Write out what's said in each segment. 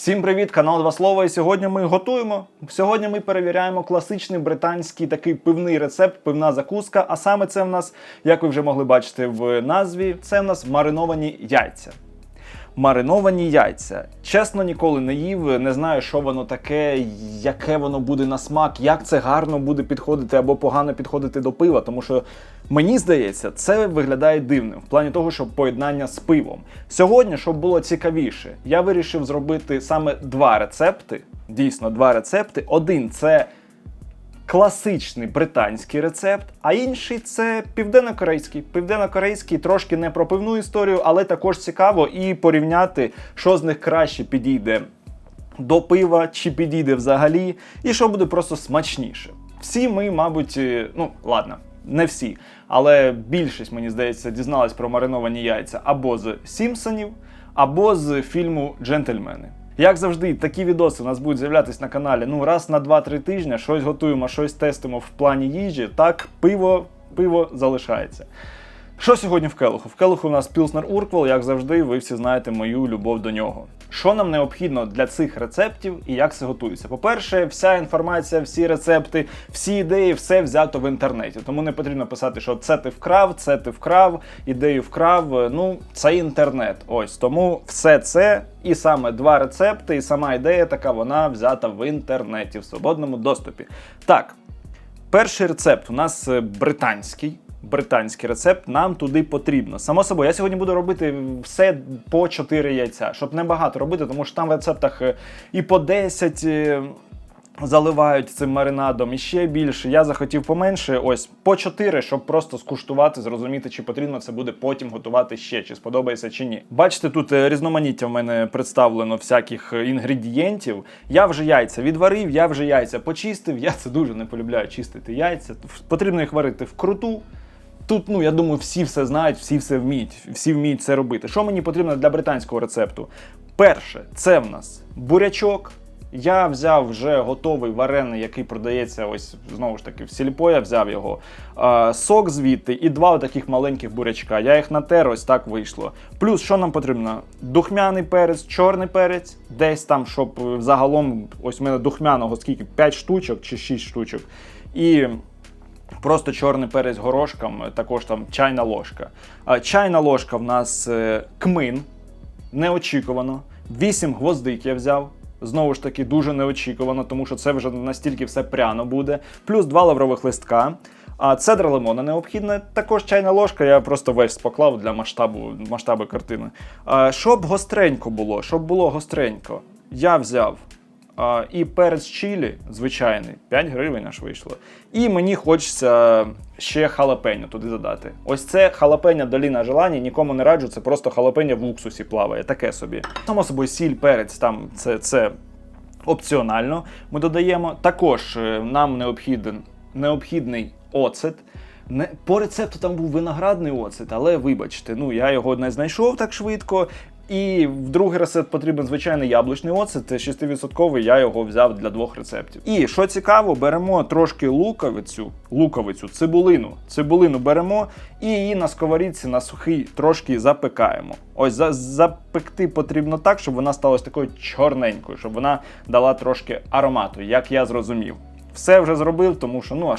Всім привіт, канал Два Слова. І сьогодні ми готуємо. Сьогодні ми перевіряємо класичний британський такий пивний рецепт, пивна закуска. А саме це в нас, як ви вже могли бачити в назві, це в нас мариновані яйця. Мариновані яйця. Чесно, ніколи не їв, не знаю, що воно таке, яке воно буде на смак, як це гарно буде підходити або погано підходити до пива. Тому що мені здається, це виглядає дивним в плані того, що поєднання з пивом. Сьогодні, щоб було цікавіше, я вирішив зробити саме два рецепти. Дійсно, два рецепти. Один це класичний британський рецепт, а інший це південнокорейський. Південнокорейський трошки не про пивну історію, але також цікаво і порівняти, що з них краще підійде до пива, чи підійде взагалі, і що буде просто смачніше. Всі ми, мабуть, е, ну ладно. Не всі, але більшість, мені здається, дізналась про мариновані яйця або з Сімпсонів, або з фільму Джентльмени. Як завжди, такі відоси у нас будуть з'являтися на каналі ну раз на 2-3 тижні, щось готуємо, щось тестимо в плані їжі. Так, пиво, пиво залишається. Що сьогодні в келуху? В келуху у нас Пілснер Урквел, як завжди, ви всі знаєте мою любов до нього. Що нам необхідно для цих рецептів і як це готується? По-перше, вся інформація, всі рецепти, всі ідеї, все взято в інтернеті. Тому не потрібно писати, що це ти вкрав, це ти вкрав, ідею вкрав. Ну, це інтернет. Ось тому все це і саме два рецепти, і сама ідея така, вона взята в інтернеті в свободному доступі. Так, перший рецепт у нас е, британський британський рецепт, нам туди потрібно. Само собою, я сьогодні буду робити все по 4 яйця, щоб не багато робити, тому що там в рецептах е, і по 10 е, заливають цим маринадом і ще більше. Я захотів поменше, ось по 4, щоб просто скуштувати, зрозуміти, чи потрібно це буде потім готувати ще, чи сподобається чи ні. Бачите, тут е, різноманіття в мене представлено всяких інгредієнтів. Я вже яйця відварив, я вже яйця почистив. Я це дуже не полюбляю чистити яйця. Потрібно їх варити вкруту. Тут, ну я думаю, всі все знають, всі все вміють, всі вміють це робити. Що мені потрібно для британського рецепту? Перше, це в нас бурячок. Я взяв вже готовий варений, який продається ось знову ж таки в сільпо, я взяв його. А, сок звідти і два таких маленьких бурячка. Я їх натер, ось так вийшло. Плюс, що нам потрібно? Духмяний перець, чорний перець, десь там, щоб загалом, ось у мене духмяного скільки? 5 штучок чи 6 штучок. І Просто чорний перець горошком, також там чайна ложка. Чайна ложка в нас е, кмин. Неочікувано. 8 гвоздик я взяв. Знову ж таки, дуже неочікувано, тому що це вже настільки все пряно буде. Плюс 2 лаврових листка. А цедра лимона необхідна. Також чайна ложка, я просто весь поклав для масштабу масштабу картини. А, Щоб гостренько було, щоб було гостренько, я взяв і перець чилі, звичайний, 5 гривень аж вийшло. І мені хочеться ще халапеньо туди додати. Ось це халапеня доліна желання, нікому не раджу, це просто халапеня в уксусі плаває, таке собі. Само собою, сіль, перець, там це, це опціонально. Ми додаємо. Також е, нам необхіден, необхідний оцет. Не, По рецепту там був виноградний оцет, але вибачте, ну я його не знайшов так швидко. І в другий рецепт потрібен звичайний яблучний оцет, 6%, я його взяв для двох рецептів. І що цікаво, беремо трошки луковицю, луковицю, цибулину. Цибулину беремо і її на сковорідці на сухий трошки запекаємо. Ось за, запекти потрібно так, щоб вона стала такою чорненькою, щоб вона дала трошки аромату, як я зрозумів. Все вже зробив, тому що ну а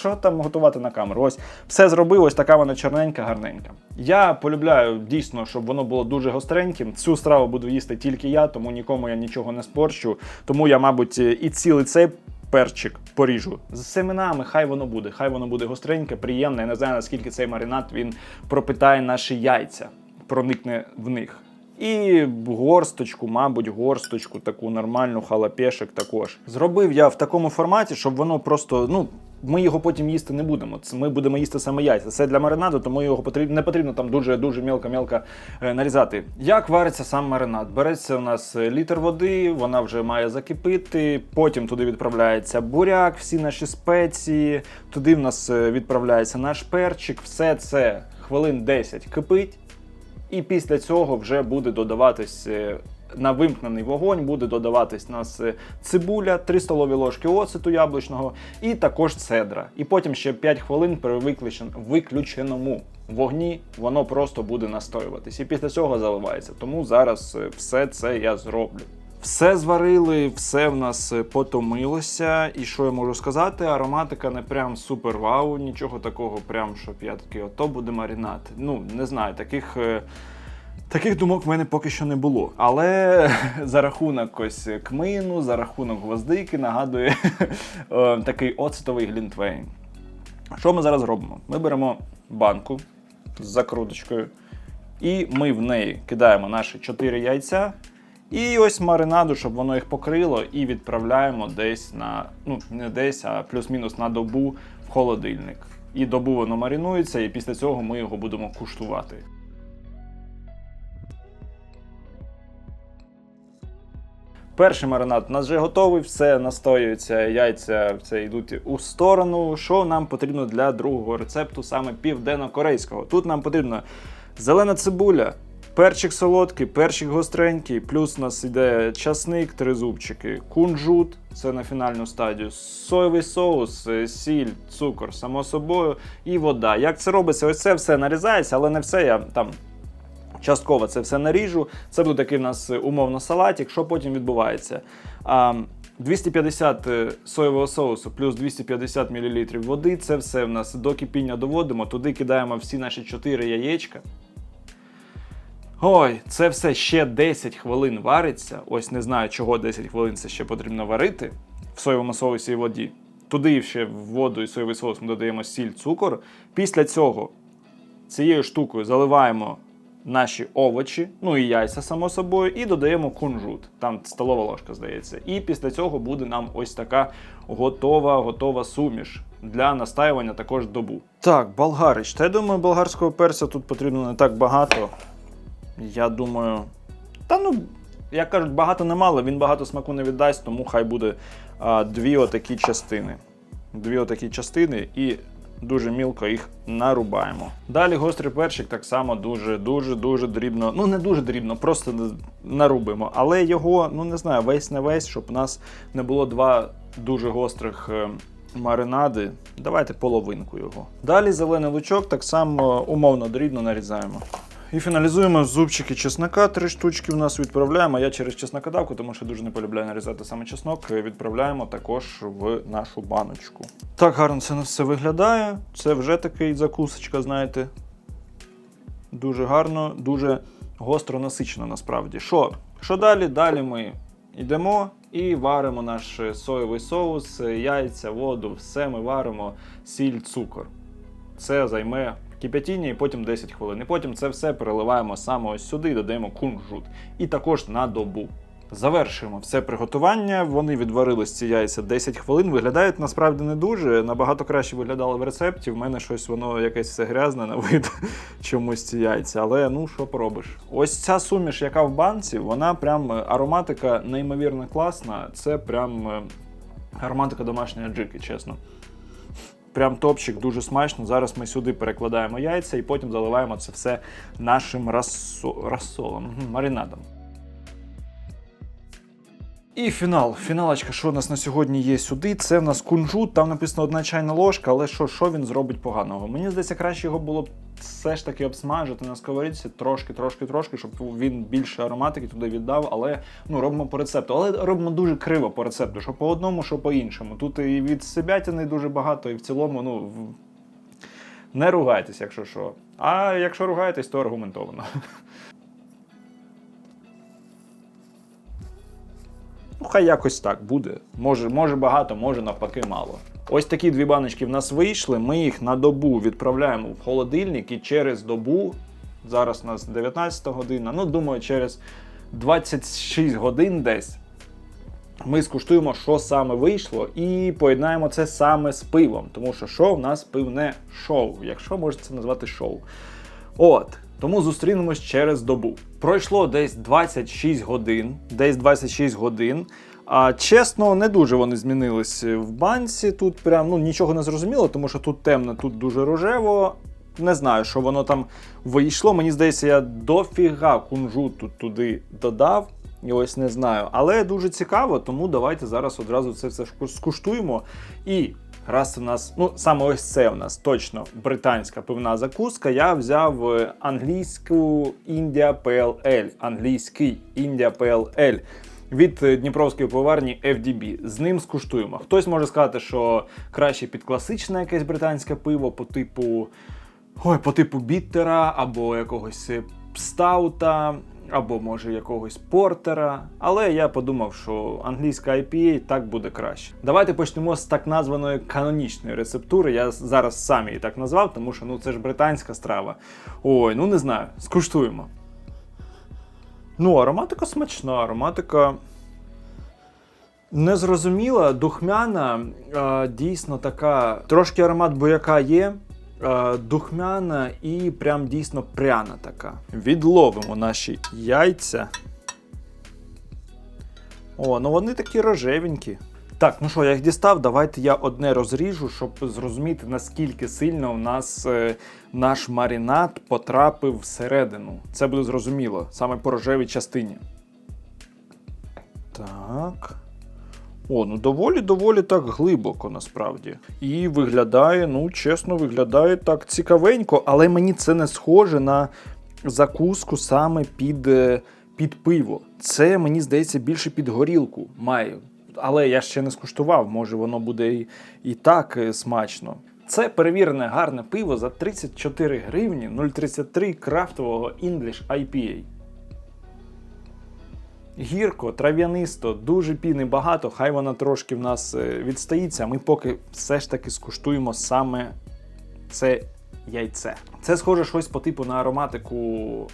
що там готувати на камеру? Ось все зробив, ось така вона чорненька, гарненька. Я полюбляю дійсно, щоб воно було дуже гостреньким. Цю страву буду їсти тільки я, тому нікому я нічого не спорчу. Тому я, мабуть, і цілий цей. Перчик поріжу з семенами, хай воно буде, хай воно буде гостреньке, приємне. Я не знаю, наскільки цей маринад він пропитає наші яйця, проникне в них. І горсточку, мабуть, горсточку, таку нормальну халапешек також. Зробив я в такому форматі, щоб воно просто, ну, ми його потім їсти не будемо. Це ми будемо їсти саме яйця. Це для маринаду, тому його потрібно не потрібно там дуже дуже мілко-мілко е, нарізати. Як вариться сам маринад? Береться у нас літр води, вона вже має закипити. Потім туди відправляється буряк, всі наші спеції. Туди в нас е, відправляється наш перчик. Все це хвилин 10 кипить. І після цього вже буде додаватись е, на вимкнений вогонь, буде додаватись нас е, цибуля, 3 столові ложки оцету яблучного і також цедра. І потім ще 5 хвилин при виключеному вогні воно просто буде настоюватись. І після цього заливається. Тому зараз е, все це я зроблю. Все зварили, все в нас е, потомилося. І що я можу сказати? Ароматика не прям супер вау, нічого такого, прям щоб я такий, ото буде маринад. Ну, не знаю, таких. Таких думок в мене поки що не було. Але за рахунок ось кмину, за рахунок гвоздики нагадує е, такий оцетовий глінтвейн. Що ми зараз робимо? Ми беремо банку з закруточкою, і ми в неї кидаємо наші 4 яйця. І ось маринаду, щоб воно їх покрило, і відправляємо десь на, ну не десь, а плюс-мінус на добу в холодильник. І добу воно маринується, і після цього ми його будемо куштувати. Перший маринад у нас вже готовий, все настоюється, яйця це йдуть у сторону. Що нам потрібно для другого рецепту, саме південно-корейського? Тут нам потрібна зелена цибуля, перчик солодкий, перчик гостренький, плюс у нас йде часник, три зубчики, кунжут, це на фінальну стадію, соєвий соус, е, сіль, цукор, само собою, і вода. Як це робиться? Ось це все нарізається, але не все я там частково це все наріжу. Це буде такий в нас е, умовно салатик. Що потім відбувається? 250 е, соєвого соусу плюс 250 мл води. Це все в нас до кипіння доводимо. Туди кидаємо всі наші 4 яєчка. Ой, це все ще 10 хвилин вариться. Ось не знаю, чого 10 хвилин це ще потрібно варити в соєвому соусі і воді. Туди ще в воду і соєвий соус ми додаємо сіль, цукор. Після цього цією штукою заливаємо наші овочі, ну і яйця, само собою, і додаємо кунжут. Там столова ложка, здається. І після цього буде нам ось така готова, готова суміш. Для настаювання також добу. Так, болгарич. Та я думаю, болгарського перця тут потрібно не так багато. Я думаю. Та ну, як кажуть, багато не мало, він багато смаку не віддасть, тому хай буде а, дві отакі частини. Дві отакі частини і дуже мілко їх нарубаємо. Далі гострий перчик так само дуже, дуже, дуже дрібно. Ну не дуже дрібно, просто нарубимо. Але його, ну не знаю, весь на весь, щоб у нас не було два дуже гострих. е, Маринади, давайте половинку його. Далі зелений лучок так само умовно дрібно нарізаємо. І фіналізуємо зубчики чеснока. Три штучки в нас відправляємо. Я через чеснокодавку, тому що дуже не полюбляю нарізати саме чеснок. Відправляємо також в нашу баночку. Так гарно це все виглядає. Це вже такий закусочка, знаєте. Дуже гарно, дуже гостро насичено насправді. Що? Що далі? Далі ми йдемо і варимо наш соєвий соус, яйця, воду, все ми варимо, сіль, цукор. Це займе кип'ятіння і потім 10 хвилин. І потім це все переливаємо саме ось сюди і додаємо кунжут. І також на добу. Завершуємо все приготування. Вони відварились ці яйця 10 хвилин. Виглядають насправді не дуже. Набагато краще виглядало в рецепті. В мене щось воно якесь все грязне на вид чомусь ці яйця. Але ну що поробиш? Ось ця суміш, яка в банці, вона прям е, ароматика неймовірно класна. Це прям е, ароматика домашньої аджики, чесно. Прям топчик, дуже смачно. Зараз ми сюди перекладаємо яйця і потім заливаємо це все нашим рассо... рассолом, маринадом. І фінал. Фіналочка, що у нас на сьогодні є сюди, це в нас кунжут, там написано одна чайна ложка, але що, що він зробить поганого? Мені здається, краще його було б все ж таки обсмажити на сковорідці трошки, трошки, трошки, щоб він більше ароматики туди віддав, але ну робимо по рецепту. Але робимо дуже криво по рецепту, що по одному, що по іншому. Тут і від себятини дуже багато, і в цілому, ну. Не ругайтесь, якщо що. А якщо ругаєтесь, то аргументовано. Хай якось так буде. Може, може багато, може навпаки мало. Ось такі дві баночки в нас вийшли. Ми їх на добу відправляємо в холодильник і через добу, зараз у нас 19 година, ну думаю, через 26 годин десь. Ми скуштуємо, що саме вийшло, і поєднаємо це саме з пивом. Тому що шоу в нас пивне шоу, якщо можна це назвати шоу. От. Тому зустрінемось через добу. Пройшло десь 26 годин. Десь 26 годин. А чесно, не дуже вони змінились в банці. Тут прям ну нічого не зрозуміло, тому що тут темно, тут дуже рожево. Не знаю, що воно там вийшло. Мені здається, я дофіга кунжуту туди додав. І ось не знаю. Але дуже цікаво, тому давайте зараз одразу це все скуштуємо. І раз у нас, ну саме ось це у нас точно британська пивна закуска. Я взяв е, англійську Pale Ale, англійський Pale Ale. від е, Дніпровської поварні FDB. З ним скуштуємо. Хтось може сказати, що краще під класичне якесь британське пиво по типу. Ой, по типу біттера або якогось е, стаута, або може якогось портера. Але я подумав, що англійська IPA так буде краще. Давайте почнемо з так названої канонічної рецептури. Я зараз сам її так назвав, тому що ну це ж британська страва. Ой, ну не знаю, скуштуємо. Ну, ароматика смачна, ароматика незрозуміла, духмяна, дійсно така. Трошки аромат бояка є. Е, Духмяна і прям дійсно пряна така. Відловимо наші яйця. О, ну вони такі рожевенькі. Так, ну що, я їх дістав. Давайте я одне розріжу, щоб зрозуміти, наскільки сильно у нас е, наш маринад потрапив всередину. Це буде зрозуміло, саме по рожевій частині. Так. О, ну доволі доволі так глибоко насправді. І виглядає, ну чесно, виглядає так цікавенько, але мені це не схоже на закуску саме під, е, під пиво. Це мені здається більше під горілку має. Але я ще не скуштував, може воно буде і, і так е, смачно. Це перевірене гарне пиво за 34 гривні 0,33 крафтового English IPA. Гірко, трав'янисто, дуже піни багато, хай вона трошки в нас е, відстоїться. Ми поки все ж таки скуштуємо саме це яйце. Це схоже щось по типу на ароматику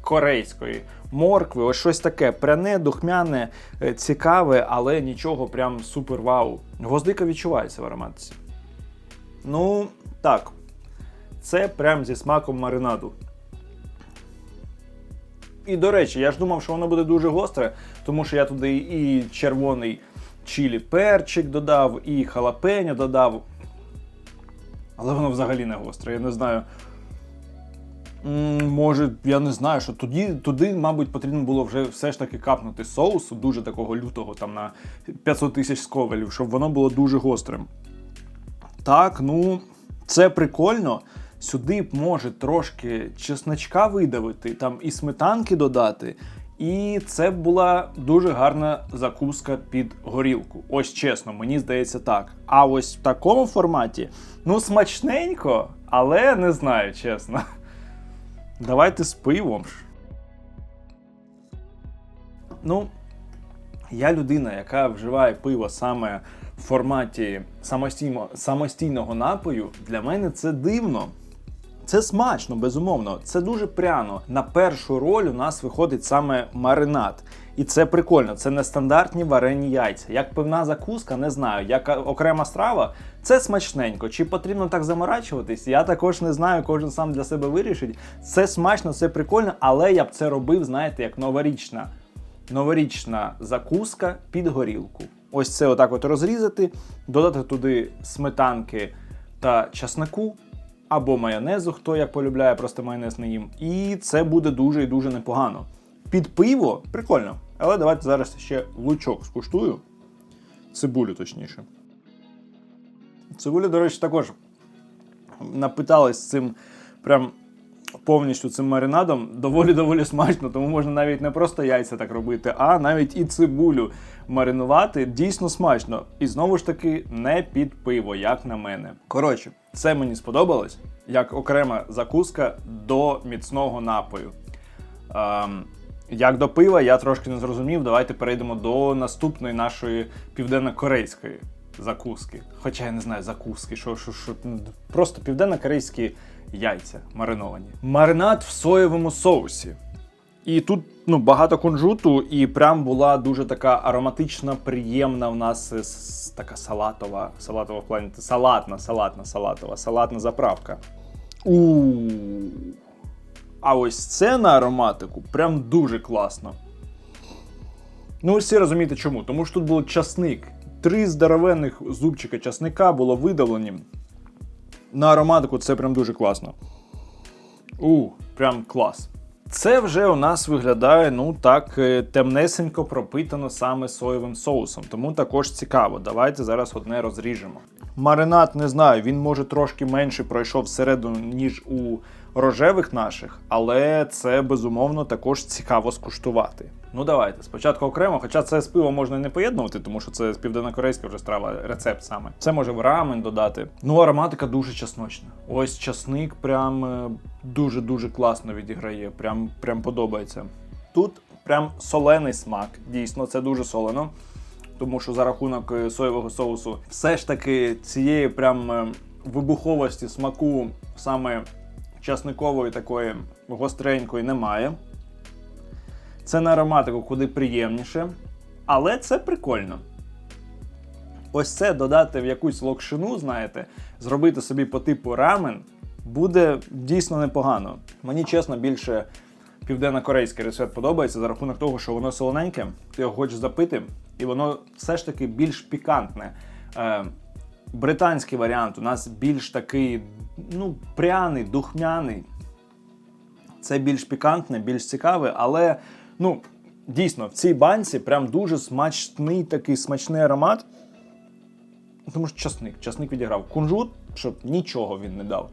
корейської моркви, ось щось таке пряне, духмяне, е, цікаве, але нічого прям супер вау. Гвоздика відчувається в ароматиці. Ну, так. Це прям зі смаком маринаду. І до речі, я ж думав, що воно буде дуже гостре, тому що я туди і червоний чилі перчик додав, і халапеньо додав. Але воно взагалі не гостре. Я не знаю. Може, я не знаю, що тоді, туди, мабуть, потрібно було вже все ж таки капнути соусу, дуже такого лютого, там на 500 тисяч сковелів, щоб воно було дуже гострим. Так, ну, це прикольно. Сюди може трошки чесночка видавити, там і сметанки додати. І це була дуже гарна закуска під горілку. Ось чесно, мені здається так. А ось в такому форматі, ну, смачненько, але не знаю, чесно. Давайте з пивом. Ну, я людина, яка вживає пиво саме в форматі самостійно, самостійного напою. Для мене це дивно. Це смачно, безумовно. Це дуже пряно. На першу роль у нас виходить саме маринад. І це прикольно, це не стандартні варені яйця. Як певна закуска, не знаю. Як окрема страва, це смачненько. Чи потрібно так заморачуватись? Я також не знаю, кожен сам для себе вирішить. Це смачно, це прикольно, але я б це робив, знаєте, як новорічна. Новорічна закуска під горілку. Ось це отак от розрізати, додати туди сметанки та часнику або майонезу, хто як полюбляє, просто майонез не їм. І це буде дуже і дуже непогано. Під пиво прикольно. Але давайте зараз ще лучок скуштую. Цибулю, точніше. Цибуля, до речі, також напиталась цим прям повністю цим маринадом. Доволі-доволі смачно, тому можна навіть не просто яйця так робити, а навіть і цибулю маринувати. Дійсно смачно. І знову ж таки, не під пиво, як на мене. Коротше, це мені сподобалось як окрема закуска до міцного напою. Ем, як до пива, я трошки не зрозумів. Давайте перейдемо до наступної нашої південно-корейської закуски. Хоча я не знаю закуски, що, що, що просто південно-корейські яйця мариновані. Маринад в соєвому соусі. І тут ну, багато кунжуту, і прям була дуже така ароматична, приємна в нас е, така салатова, салатова в плані салатна, салатна, салатова, салатна заправка. у А ось це на ароматику прям дуже класно. Ну, всі розумієте чому? Тому що тут був часник. Три здоровенних зубчика часника було видавлені. На ароматику це прям дуже класно. У, прям клас. Це вже у нас виглядає, ну так, е, темнесенько пропитано саме соєвим соусом, тому також цікаво. Давайте зараз одне розріжемо. Маринад не знаю, він може трошки менше пройшов всередину, ніж у рожевих наших, але це безумовно також цікаво скуштувати. Ну давайте. Спочатку окремо, хоча це з пивом можна не поєднувати, тому що це з південнокорейська вже страва, рецепт саме. Це може в рамен додати. Ну, ароматика дуже чесночна. Ось часник прям е, дуже-дуже класно відіграє. Прям, прям подобається. Тут прям солений смак. Дійсно, це дуже солено. Тому що за рахунок е, соєвого соусу все ж таки цієї прям е, вибуховості смаку саме часникової такої гостренької немає. Це на ароматику куди приємніше, але це прикольно. Ось це додати в якусь локшину, знаєте, зробити собі по типу рамен буде дійсно непогано. Мені чесно більше південно-корейський рецепт подобається за рахунок того, що воно солоненьке, ти його хочеш запити, і воно все ж таки більш пікантне. Е, британський варіант у нас більш такий, ну, пряний, духмяний. Це більш пікантне, більш цікаве, але ну, дійсно, в цій банці прям дуже смачний такий смачний аромат. Тому що часник, часник відіграв. Кунжут, щоб нічого він не дав.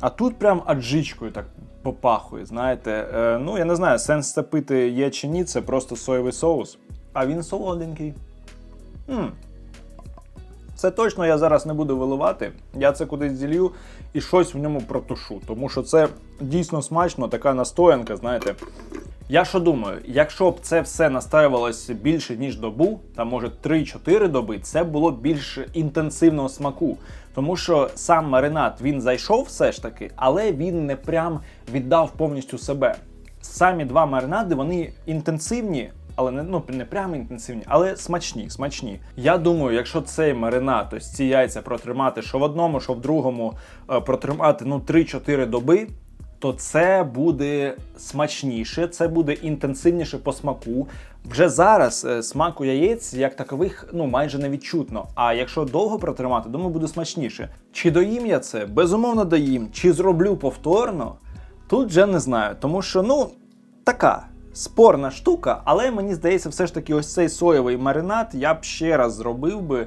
А тут прям аджичкою так попахує, знаєте. Е, ну, я не знаю, сенс це пити є чи ні, це просто соєвий соус. А він солоденький. м Це точно я зараз не буду виливати. Я це кудись зілью і щось в ньому протушу. Тому що це дійсно смачно, така настоянка, знаєте. Я що думаю, якщо б це все настаювалося більше ніж добу, там може 3-4 доби, це було більш інтенсивного смаку. Тому що сам маринад він зайшов все ж таки, але він не прям віддав повністю себе. Самі два маринади вони інтенсивні, але не ну не прямо інтенсивні, але смачні. Смачні. Я думаю, якщо цей маринад, ось ці яйця протримати, що в одному, що в другому е, протримати ну 3-4 доби то це буде смачніше, це буде інтенсивніше по смаку. Вже зараз е, смаку яєць як такових ну майже не відчутно. А якщо довго протримати, думаю, буде смачніше. Чи доїм я це? Безумовно, доїм. Чи зроблю повторно? Тут вже не знаю, тому що ну така. Спорна штука, але мені здається, все ж таки, ось цей соєвий маринад я б ще раз зробив би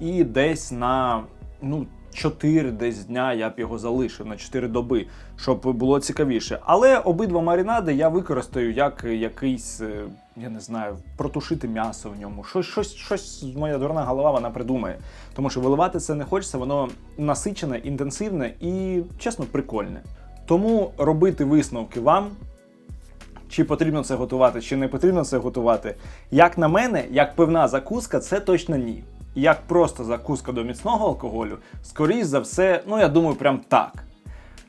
і десь на ну 4 десь дня я б його залишив на 4 доби, щоб було цікавіше. Але обидва маринади я використаю як якийсь, е, я не знаю, протушити м'ясо в ньому. Щось, щось, щось моя дурна голова вона придумає. Тому що виливати це не хочеться, воно насичене, інтенсивне і, чесно, прикольне. Тому робити висновки вам. Чи потрібно це готувати, чи не потрібно це готувати. Як на мене, як пивна закуска, це точно ні як просто закуска до міцного алкоголю, скоріш за все, ну я думаю, прям так.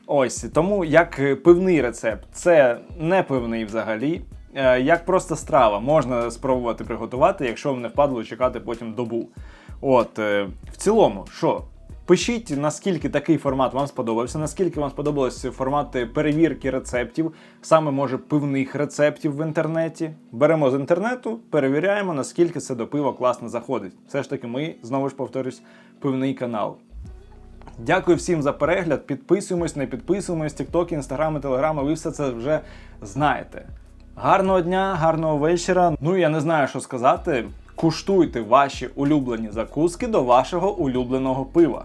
Ось тому як пивний рецепт, це не пивний взагалі. Е, Як просто страва, можна спробувати приготувати, якщо вам не впадло чекати потім добу. От, е, в цілому, що? Пишіть, наскільки такий формат вам сподобався, наскільки вам сподобалися формати перевірки рецептів, саме може пивних рецептів в інтернеті. Беремо з інтернету, перевіряємо, наскільки це до пива класно заходить. Все ж таки, ми знову ж повторюсь, пивний канал. Дякую всім за перегляд. Підписуємось, не підписуємось, тікток, інстаграми, телеграми, ви все це вже знаєте. Гарного дня, гарного вечора. Ну я не знаю, що сказати. Куштуйте ваші улюблені закуски до вашого улюбленого пива.